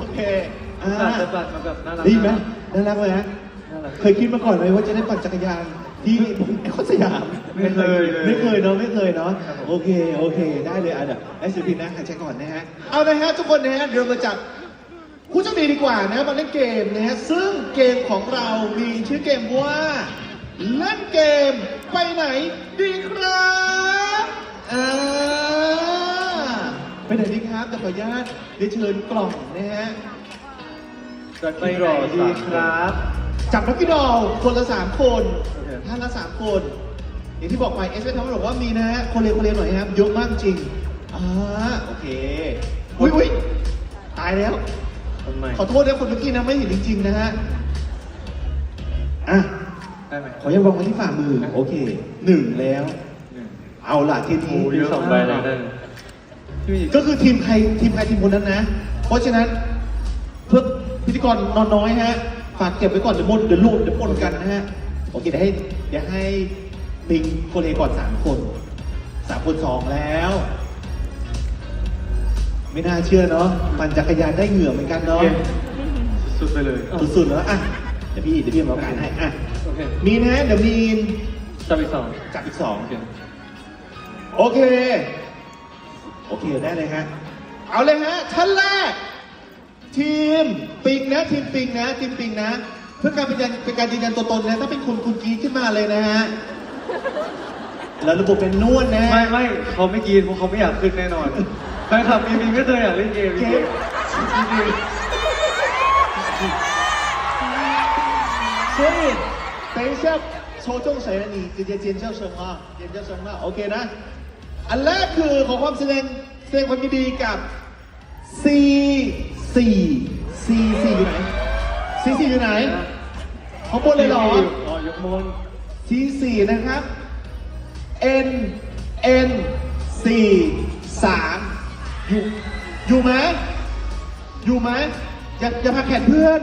โอเคอ่ตัดาจะตัดมาแบบน่ารักดีไหมน่ารักเลยฮะน่ารัก เคยคิดมาก่อนไหมว่าจะได้ปั่นจักรยานที่ไอคอนสยามไม่เคยเลยไม่เคยเนาะไม่เคยเนาะครับผมโอเคโอเค ได้เลยอะเดี๋ยวไอ้ศิลปินนะหายใจก่อนนะฮะเอานะฮะทุกคนนะฮะเดี๋ยวมาจับผู้โชคดีดีกว่านะมาเล่นเกมนะฮะซึ่งเกมของเรามีชื่อเกมว่าเล่นเกมไปไหนดีครับอ่า ไปไหนดีครับแต่ขออนุญาตได้เชิญกล่องนะฮะไปรอดีครับ จับนักกีฬาคนละสามคนโอเคท่านละสามคน อย่างที่บอกไปเอสเอทบอกว่ามีนะฮะคนเรียนคนเรียนหน่อยนะครับเยอะมากจริงอ่าโอเคอุ้ยอุ้ยตายแล้วทำไมขอโทษนะคนเมื่อกี้นะไม่เห็นจริงๆนะฮะอะได้ไหมขอยังวางไว้ที่ฝ่ามือโอเคหนึ่งแล้วหนึ่งเอาล่ะทีโอ้นี้เยอะสองใบเลยได้พี่ ก็คือทีมใครทีมใครทีมคนนั้นนะ เพราะฉะนั้นเพื่อพิธีกรนอนน้อยฮะ ฝากเก็บไว้ก่อนเดี๋ยวมนเดี๋ยวลูดเดี๋ยวปนกันนะฮะ โอเคเดี๋ยวให้เดี๋ยวให้ปิงโคเลก่อนสามคนสามคนสองแล้ว ไม่น่าเชื่อเนาะปั่นจักรยานได้เหงื่อเหมือนกันเนาะสุดไปเลยสุดๆแล้วอะเดี๋ยวพี่เดี๋ยวพี่เอาการให้อะโอเคมีนะเดี๋ยวมีนจับอีกสองจับอีกสองโอเค โอเค โอเคได้เลยฮะ เอาเลยฮะท่านแรก ทีมปิงนะ ทีมปิงนะ ทีมปิงนะ เพื่อการเป็นการเป็นการยืนยันตัวตนนะถ้าเป็นคุณคุณกรีดขึ้นมาเลยนะฮะ แล้วระบบเป็นนวดนะ ไม่ไม่เขาไม่กินเพราะเขาไม่อยากขึ้นแน่นอนแฟนคลับมีมีไม่เคยอยากเล่นเกมจริง เกม จริง 所以等一下抽中谁了，你直接尖叫声啊，尖叫声啊，OK นะ อันแรกคือขอความแสดงแสดงความยินดีกับ C 4 C 4อยู่ไหน C 4อยู่ไหนข้างบนเลยเหรอ อ๋อยกมน C 4นะครับ N N 4 3อยู่อยู่ไหมอยู่ไหมอย่าอย่าพักแขนเพื่อน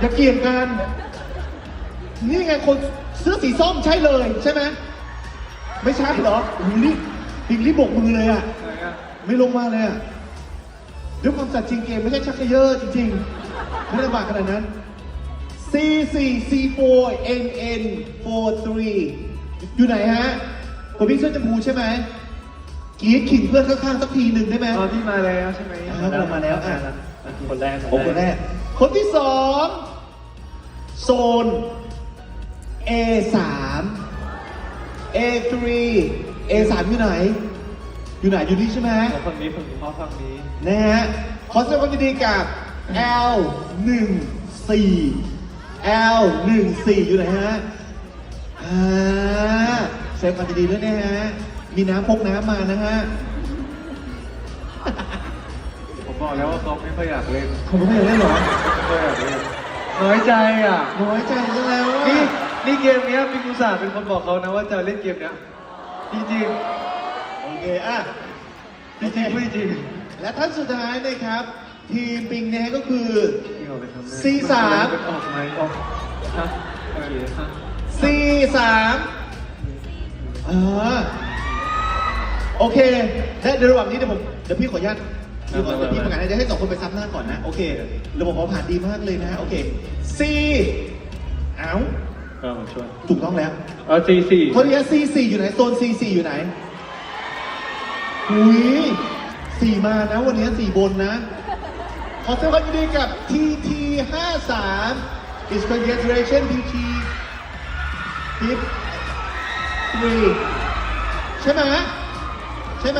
อย่าเกี่ยงกัน นี่ไงคนเสื้อสีส้มใช่เลยใช่ไหม ไม่ใช่เหรอโอ้โหรีบปิงรีบโบกมือเลยอะอะไรอะไม่ลงมาเลยอะด้วยความสัตย์จริงเกมไม่ใช่ชักเขยอจริงๆไม่ลำบากขนาดนั้น C 4 C 4 N N 4 3อยู่ไหนฮะคนพี่เสื้อจมูใช่ไหมกรีดขิงเพื่อนข้างๆสักทีหนึ่งได้ไหมอ๋อพี่มาแล้วใช่ไหมอ่าเรามาแล้วอะ คนแรกโอ้คนแรก คนที่สองโซน A 3 A 3 A 3 อยู่ไหน อยู่ไหนอยู่นี่ใช่ไหมขอฝั่งนี้ฝั่งนี้ขอฝั่งนี้ นะฮะขอแสดงความยินดีกับ L 1 4 L 1 4 อยู่ไหนฮะอ่าแสดงความยินดีด้วยนะฮะมีน้ำพกน้ำมานะฮะผมบอกแล้วว่าเขาไม่ค่อยอยากเล่นเขาไม่ได้เล่นหรอไม่ค่อยอยากเล่นน้อยใจอะน้อยใจซะแล้วอะ นี่ นี่เกมเนี้ยพี่กุศาเป็นคนบอกเขานะว่าจะเล่นเกมเนี้ยจริงโอเคอะๆจริงๆไม่จริงและท่านสุดท้ายนะครับ ทีมปิงเนี่ยก็คือพี่เอาไปทำได้สี่สามนออกไหมออกฮะโอเคฮะ C 3อ่าโอเคและเดี๋ยวระหว่างนี้เดี๋ยวผมเดี๋ยวพี่ขออนุญาตเดี๋ยวก่อนเดี๋ยวพี่ประกาศให้เดี๋ยวให้สองคนไปซับหน้าก่อนนะ โอเค ระบบของผ่านดีมากเลยนะ โอเค C เอ้า ก็ผมช่วยถูกต้องแล้วเอาสี่สี่โทษทีนะ C 4 อยู่ไหน โซน C 4 อยู่ไหนหุยสี่มานะ วันนี้สี่บนนะ ขอแสดงความยินดีกับ TT 5 3 is congratulation TT ทิป3ใช่ไหมใช่ไหม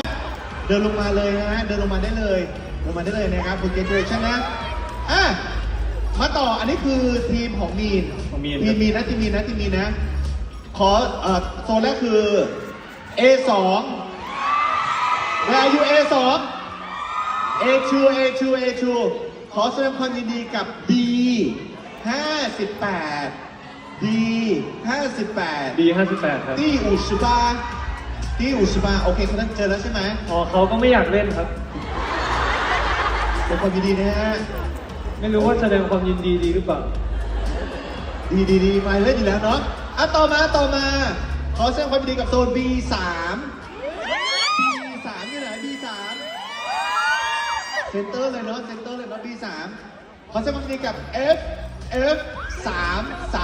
เดินลงมาเลยนะฮะเดินลงมาได้เลย ลงมาได้เลยนะครับ congratulation นะอะ มาต่ออันนี้คือทีมของมีนของมีนทีมมีนนะทีมมีนนะทีมมีนนะ ขอเอ่อโซนแรกคือ A2 Where are you A2 A2 A2 A2 ขอแสดงความยินดีกับ B 58 B 58 ดีห้าสิบแปดครับ ที่อุชบาที่อุชบาโอเคคนนั้นเจอแล้วใช่ไหม อ๋อเขาก็ไม่อยากเล่นครับแสดงความยินดีนะฮะ ไม่รู้ว่าแสดงความยินดีดีหรือเปล่า ดีดีดีมาเล่นอยู่แล้วเนาะอะต่อมาต่อมา ขอแสดงความยินดีกับโซน B3 B3 อยู่ไหน B3 เซนเตอร์เลยเนาะเซนเตอร์เลยเนาะ B3 ขอแสดงความยินดีกับ F F 3 3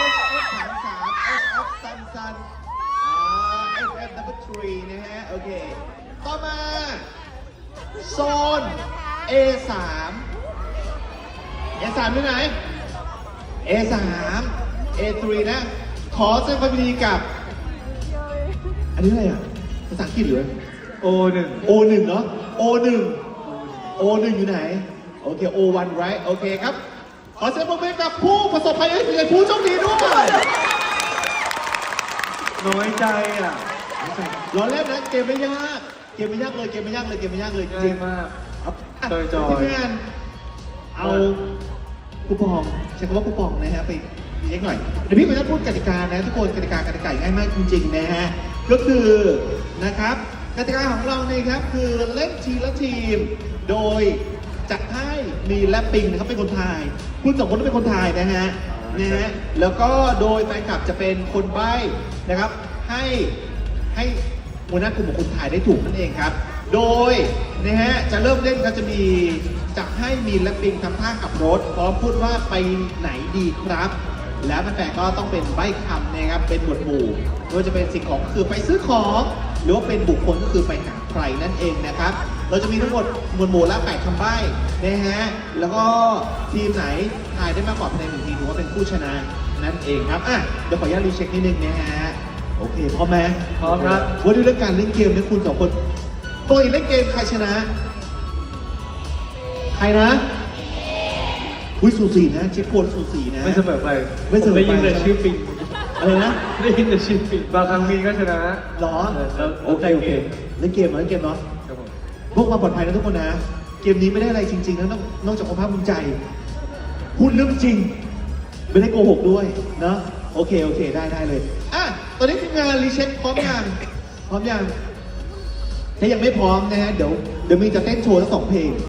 F F 3 3 F F ซันซันอ่า F F number three นะฮะ โอเค ต่อมา โซน A 3 A 3อยู่ไหน A 3 A 3 นะ ขอแสดงความยินดีกับ อันนี้อะไรอะ ภาษาอังกฤษหรือโอหนึ่ง O 1 เนาะ O 1 O 1 อยู่ไหน โอเค O 1 right โอเคครับ ขอเสียงปรบมือกับผู้ประสบภัยและผู้โชคดีด้วยน้อยใจอะ ร้อนเล่นนะ เกมไม่ยาก เกมไม่ยากเลย เกมไม่ยากเลย เกมไม่ยากเลยจง่าริยงมาก ๆครับอะจอยๆทีมงานเอาคูปองใช้คำว่าคูปองนะฮะไปเล็กหน่อยเดี๋ยวพี่ขออนุญาตพูดกติกานะทุกคนกติกากติกาง่ายมากจริงๆนะฮะก็คือนะครับกติกาของเราเนี่ยครับคือเล่นทีละทีม โดยจะให้มีและปิงนะครับเป็นคนทายคุณสองคนต้องเป็นคนทายนะฮะนะฮะแล้วก็โดยแฟนคลับจะเป็นคนใบ้นะครับ ให้ให้หัวหน้ากลุ่มของคุณถ่ายได้ถูกนั่นเองครับ โดยนะฮะจะเริ่มเล่นก็จะมีจะให้มีและปิงทำท่าขับรถ พร้อมพูดว่าไปไหนดีครับ แล้วแฟนๆก็ต้องเป็นใบ้คำนะครับเป็นหมวดหมู่ไม่ว่าจะเป็นสิ่งของก็คือไปซื้อของ หรือว่าเป็นบุคคลก็คือไปหาใครนั่นเองนะครับ เราจะมีทั้งหมดหมวดหมู่ละแปดคำใบ้นะฮะแล้วก็ทีมไหนทายได้มากกว่าภายในหนึ่งทีมถือว่าเป็นผู้ชนะนั่นเองครับอะเดี๋ยวขออนุญาตรีเช็คนิดนึงนะฮะโอเคพร้อมไหมพร้อมครับว่าด้วยเรื่องการเล่นเกมเนี่ยคุณสองคน ปกติเล่นเกมใครชนะ ใครนะอุ้ยสูสีนะเช็คโคนสูสีนะ ไม่เสมอไปไม่เสมอไปได้ยินแต่ชื่อปิงอะไรนะได้ยินแต่ชื่อปิงบางครั้งปิงก็ชนะ หรอครับโอเคโอเค เล่นเกมเหรอเล่นเกมเนาะ ครับผม พวกความปลอดภัยนะทุกคนนะ เกมนี้ไม่ได้อะไรจริงๆนะนอกนอกจากความภาคภูมิใจ พูดเรื่องจริง ไม่ได้โกหกด้วยเนาะโอเค โอเค ได้ได้เลย อะ ตอนนี้ทีมงานรีเช็คพร้อมยังพร้อมยัง ถ้ายังไม่พร้อมนะฮะเดี๋ยวเดี๋ยวมีจะเต้นโชว์ทั้งสองเพลง